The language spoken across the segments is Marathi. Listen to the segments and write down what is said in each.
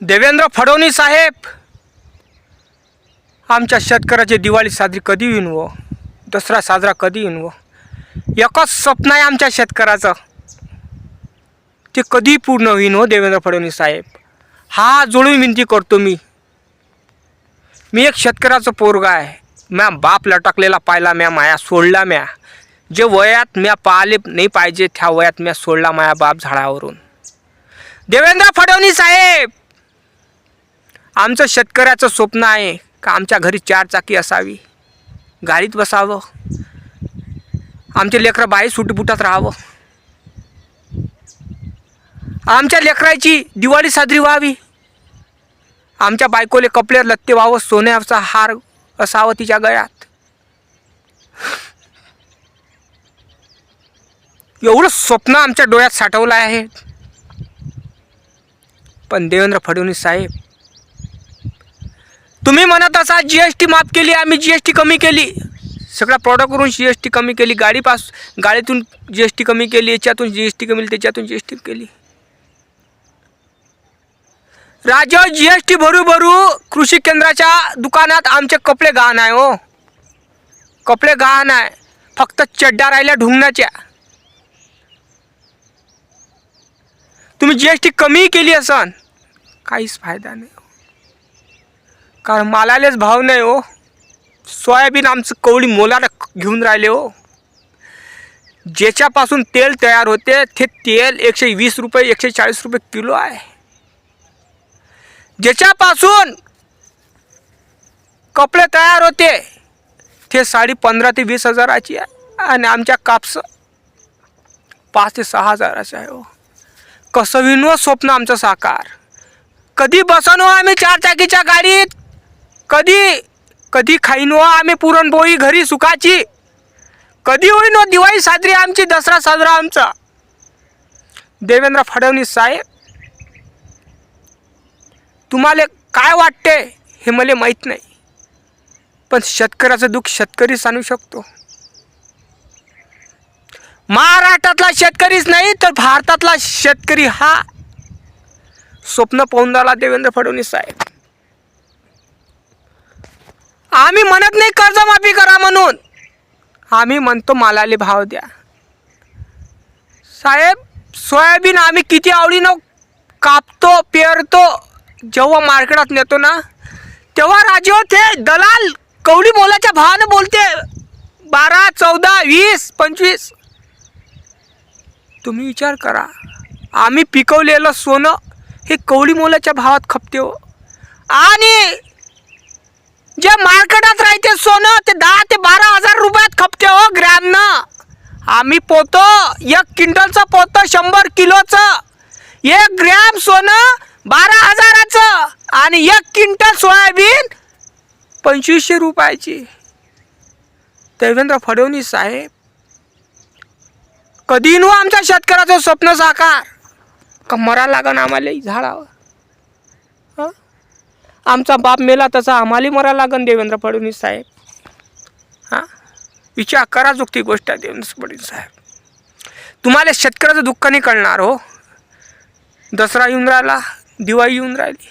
देवेंद्र फडणवीस साहेब आमच्या शेतकऱ्याची दिवाळी साजरी कधी होईन व? दसरा साजरा कधी होईन व? एकच स्वप्न आहे आमच्या शेतकऱ्याचं. ते कधी पूर्ण होईन हो देवेंद्र फडणवीस साहेब? हा जोडून विनंती करतो मी. मी एक शेतकऱ्याचं पोरगा आहे. म्या बाप लटकलेला पाहिला म्या माया सोडला म्या. जे वयात म्या पाहिले नाही पाहिजे त्या वयात म्या सोडला माया बाप झाडावरून. देवेंद्र फडणवीस साहेब! आमचं शेतकऱ्याचं स्वप्न आहे का आमच्या घरी चार चाकी असावी? गाडीत बसावं. आमचे लेकरं बाहेर सुटबुटात राहावं. आमच्या लेकराची दिवाळी साजरी व्हावी. आमच्या बायकोले कपडे लत्ते व्हावं सोन्याचा हार असावं तिच्या गळ्यात. एवढं स्वप्न आमच्या डोळ्यात साठवलं आहे. पण देवेंद्र फडणवीस साहेब तुम्ही म्हणत असा जी एस टी माफ केली आम्ही जी एस टी कमी केली. सगळ्या प्रॉडक्टवरून जी एस टी कमी केली. गाडीपास गाडीतून जी एस टी कमी केली याच्यातून जी एस टी कमी त्याच्यातून जी एस टी केली. राज्य जी एस टी भरू भरू कृषी केंद्राच्या दुकानात आमचे कपडे गहाण आहे हो. कपडे गहाण आहे. फक्त चड्डा राहिल्या ढुंगण्याच्या तुम्ही जी एस टी कमी केली असन. काहीच फायदा नाही हो. कारण मालालेच भाव नाही हो. सोयाबीन आमचं कवळी मोलाला घेऊन राहिले हो. ज्याच्यापासून तेल तयार होते ते तेल एकशे वीस रुपये एकशे चाळीस रुपये किलो आहे. ज्याच्यापासून कपडे तयार होते ते साडी पंधरा ते वीस हजाराची आहे आणि आमच्या कापस पाच ते सहा हजाराची आहे हो. कसं विनव स्वप्न आमचं साकार. कधी बसनो हो आम्ही चार चाकीच्या गाडीत? कधी कधी खाईनो आम्ही पुरणपोळी घरी सुखाची कधी होईनो दिवाळी साजरी आमची दसरा साजरा आमचा. देवेंद्र फडणवीस साहेब तुम्हाला काय वाटते हे मला माहीत नाही पण शेतकऱ्याचं दुःख शेतकरीच आणू शकतो. महाराष्ट्रातला शेतकरीच नाही तर भारतातला शेतकरी हा स्वप्न पाहून राहिला देवेंद्र फडणवीस साहेब. आम्ही म्हणत नाही कर्जमाफी करा म्हणून. आम्ही म्हणतो मालाले भाव द्या. साहेब सोयाबीन आम्ही किती आवडीनं कापतो पेरतो जेव्हा मार्केटात नेतो ना तेव्हा राजे होते दलाल कवडी मोलाच्या भावानं बोलते बारा चौदा वीस पंचवीस. तुम्ही विचार करा आम्ही पिकवलेलं सोनं हे कवडी मोलाच्या भावात खपते हो. आणि जे मार्केटात राहते सोनं ते दहा ते बारा हजार रुपयात खपते हो ग्रॅमनं. आम्ही पोतो एक क्विंटलचं पोतं शंभर किलोचं. एक ग्रॅम सोनं बारा हजाराचं आणि एक क्विंटल सोयाबीन पंचवीसशे रुपयाची. देवेंद्र फडणवीस साहेब कधी नो आमच्या शेतकऱ्याचं स्वप्न साकार? का मरा लागन आम्हाला झाडावर? आमचा बाप मेला तसा आम्हाला मरा लागन देवेंद्र फडणवीस साहेब. हां? विचार करा ती गोष्ट आहे देवेंद्र फडणवीस साहेब. तुम्हाला शेतकऱ्याचं दुःख नाही कळणार हो. दसरा येऊन राहिला दिवाळी येऊन राहिली.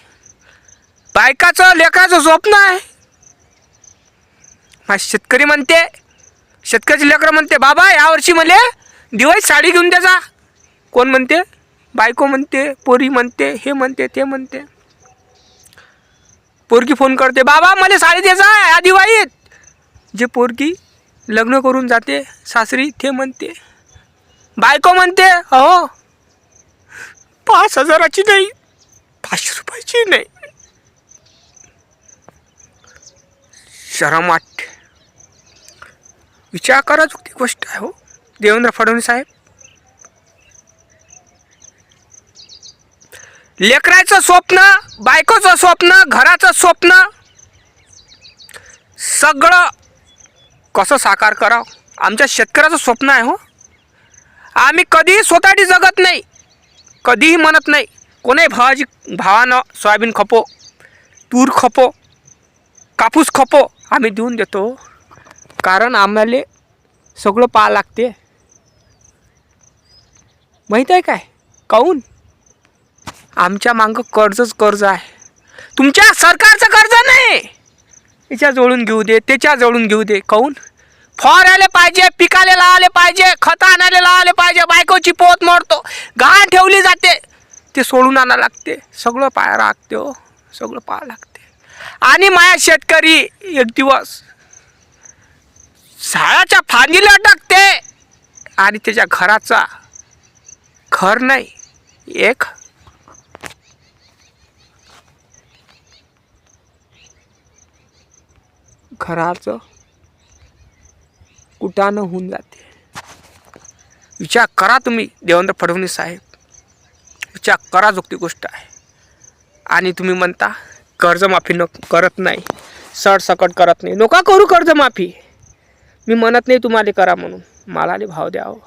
बायकाचं लेकराचं स्वप्न आहे. हा शेतकरी म्हणते शेतकऱ्याचे लेकरं म्हणते बाबा यावर्षी मला दिवाळी साडी घेऊन द्याचा कोण म्हणते? बायको म्हणते पोरी म्हणते हे म्हणते ते म्हणते. पोरगी फोन करते बाबा मला साडी द्यायचा आहे या दिवाळीत. जे पोरगी लग्न करून जाते सासरी ते म्हणते बायको म्हणते अहो पाच हजाराची नाही पाचशे रुपयाची नाही. शरम वाटते. विचार करा चुकती गोष्ट आहे हो. देवेंद्र फडणवीस साहेब लेकरायचं स्वप्न बायकोचं स्वप्न घराचं स्वप्न सगळं कसं साकार करावं? आमच्या शेतकऱ्याचं स्वप्न आहे हो. आम्ही कधीही स्वतःटी जगत नाही कधीही म्हणत नाही. कोणाही भावाची भावानं सोयाबीन खपो तूर खपो कापूस खपो आम्ही देऊन देतो. कारण आम्हाला सगळं पाहा लागते. माहीत आहे काय? काऊन? आमच्या मागं कर्जच कर्ज आहे. तुमच्या सरकारचं कर्ज नाही. याच्या जोडून घेऊ दे त्याच्या जोडून घेऊ दे. काहून फवारायला पाहिजे पिकाले लावायला पाहिजे खत आणायला लावायला पाहिजे बायकोची पोत मोडतो. घाण ठेवली जाते. ते सोडून आणावं लागते. सगळं पाया लागते हो. सगळं पाहा लागते. आणि माया शेतकरी एक दिवस झाडाच्या फांदीला अटकते. आणि त्याच्या घराचा घर नाही. एक घराचं कुटानं होऊन जाते. विचार करा तुम्ही देवेंद्र फडणवीस साहेब. विचार करा जोगती गोष्ट आहे. आणि तुम्ही म्हणता कर्जमाफी न करत नाही. सरसकट करत नाही. नका करू कर्जमाफी. मी म्हणत नाही तुम्हाला करा म्हणून. मालाने भाव द्यावं.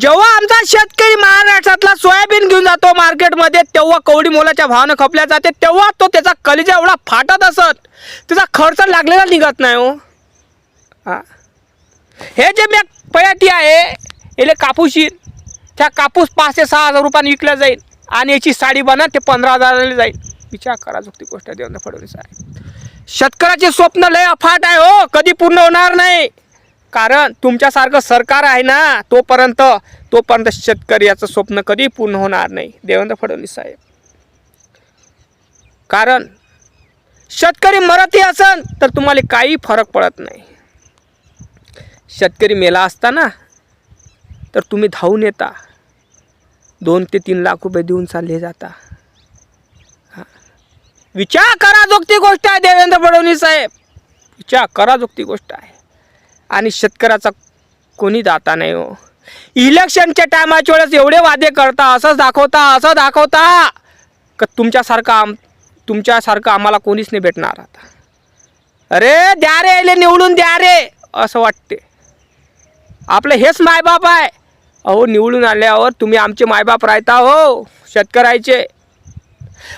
जेव्हा आमचा शेतकरी महाराष्ट्रातला सोयाबीन घेऊन जातो मार्केटमध्ये तेव्हा कवडी मोलाच्या भावनं खपल्या जाते तेव्हा तो त्याचा कलिजा एवढा फाटत असत त्याचा खर्च लागलेला निघत नाही हो. हां. हे जे मी पयाटी आहे याले कापूस येईल. त्या कापूस पाच ते सहा हजार रुपयाने विकला जाईल आणि याची साडी बना ते पंधरा हजाराला जाईल. विचार करा झुकती गोष्ट आहे देवेंद्र फडणवीस आहे शेतकऱ्याचे स्वप्न लय अफाट आहे हो कधी पूर्ण होणार नाही. कारण तुमच्यासारखं सरकार आहे ना तोपर्यंत तोपर्यंत शेतकरी याचं स्वप्न कधी पूर्ण होणार नाही. देवेंद्र फडणवीस साहेब. कारण शेतकरी मरतही असन तर तुम्हाला काही फरक पडत नाही. शेतकरी मेला असताना तर तुम्ही धावून येता. दोन ते तीन लाख रुपये देऊन चालले जाता. विचार करा जोगती गोष्ट आहे देवेंद्र फडणवीस साहेब. विचार करा जोगती गोष्ट आहे. आणि शेतकऱ्याचा कोणी दाता नाही हो. इलेक्शनच्या टायमाच्या वेळेस एवढे वादे करता असंच दाखवता असं दाखवता का तुमच्यासारखं आम तुमच्यासारखं आम्हाला कोणीच नाही भेटणार आता. अरे द्या रे याले निवडून द्या रे असं वाटते. आपलं हेच मायबाप आहे. अहो निवडून आल्यावर तुम्ही आमचे मायबाप राहता हो शेतकऱ्याचे.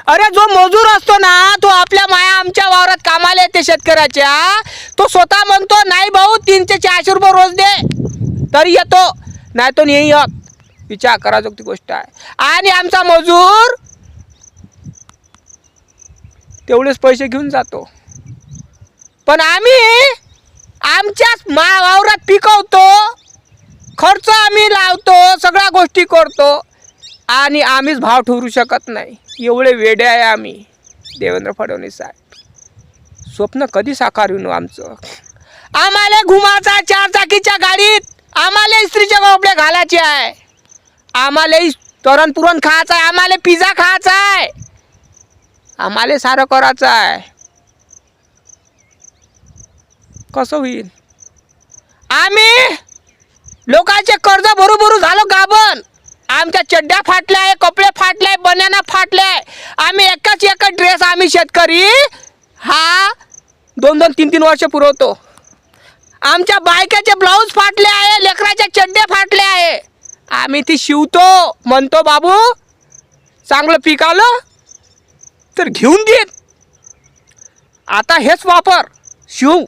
अरे जो मजूर असतो ना तो आपल्या माया आमच्या वावरात कामाला येते शेतकऱ्याच्या. तो स्वतः म्हणतो नाही भाऊ तीनशे चारशे रुपये रोज दे. तरी येतो. नाही तो नाही येत. विचार करा ती गोष्ट आहे. आणि आमचा मजूर तेवढेच पैसे घेऊन जातो. पण आम्ही आमच्याच मा वावरात पिकवतो. खर्च आम्ही लावतो सगळ्या गोष्टी करतो. आणि आम्हीच भाव ठरू शकत नाही. एवढे वेडे आहे आम्ही. देवेंद्र फडणवीस साहेब. स्वप्न कधी साकार होईन हो आमचं? आम्हाला घुमाचा चार चाकीच्या गाडीत आम्हाला इस्त्रीचे कपडे घालायचे आहे. आम्हाला तरण पुरण खायचं आहे आम्हाला पिझ्झा खायचा आहे. आम्हाला सारं करायचं आहे. कसं होईल आम्ही लोकांचे कर्ज भरू भरू झालो गाबन आमच्या चड्ड्या फाटल्या आहे कपडे फाटले आहे बनाना फाटले आहे. आम्ही एकच एक ड्रेस आम्ही शेतकरी. हा दोन दोन तीन तीन वर्ष पुरवतो. आमच्या बायकाचे ब्लाऊज फाटले आहे लेकराचे चड्डे फाटले आहे. आम्ही ती शिवतो म्हणतो बाबू चांगलं पिकालं तर घेऊन देत आता हेच वापर शिव.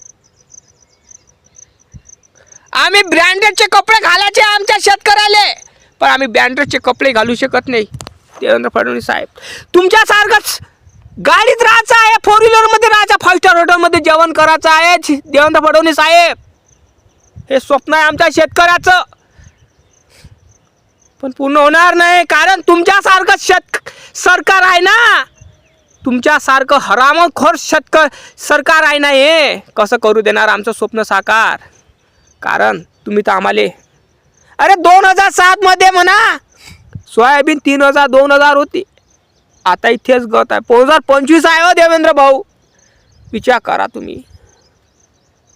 आम्ही ब्रँडेडचे कपडे घालायचे आमच्या शेतकऱ्याले. पण आम्ही ब्रँडेडचे कपडे घालू शकत नाही. देवेंद्र फडणवीस साहेब तुमच्यासारखंच गाडीत राहायचं आहे फोर व्हीलरमध्ये राहायचं फाईव्ह स्टार हॉटेलमध्ये जेवण करायचं आहे. देवेंद्र फडणवीस साहेब हे स्वप्न आहे आमच्या शेतकऱ्याचं. पण पूर्ण होणार नाही कारण तुमच्यासारखं शेत सरकार आहे ना. तुमच्यासारखं हरामखोर शेतक सरकार आहे ना हे. कसं करू देणार आमचं स्वप्न साकार? कारण तुम्ही तर आम्हाला अरे दोन हजार सातमध्ये म्हणा. सोयाबीन तीन हजार दोन हजार होती. आता इथेच गत आहे. दोन हजार पंचवीस आहे हो देवेंद्र भाऊ. विचार करा तुम्ही.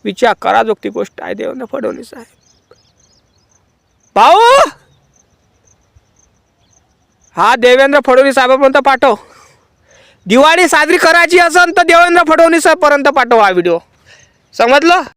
विचार करा जो ती गोष्ट आहे देवेंद्र फडणवीस आहे भाऊ! हा देवेंद्र फडणवीस साहेबापर्यंत पाठव. दिवाळी साजरी करायची असेल तर देवेंद्र फडणवीस साहेबपर्यंत पाठव हा व्हिडिओ. समजलं?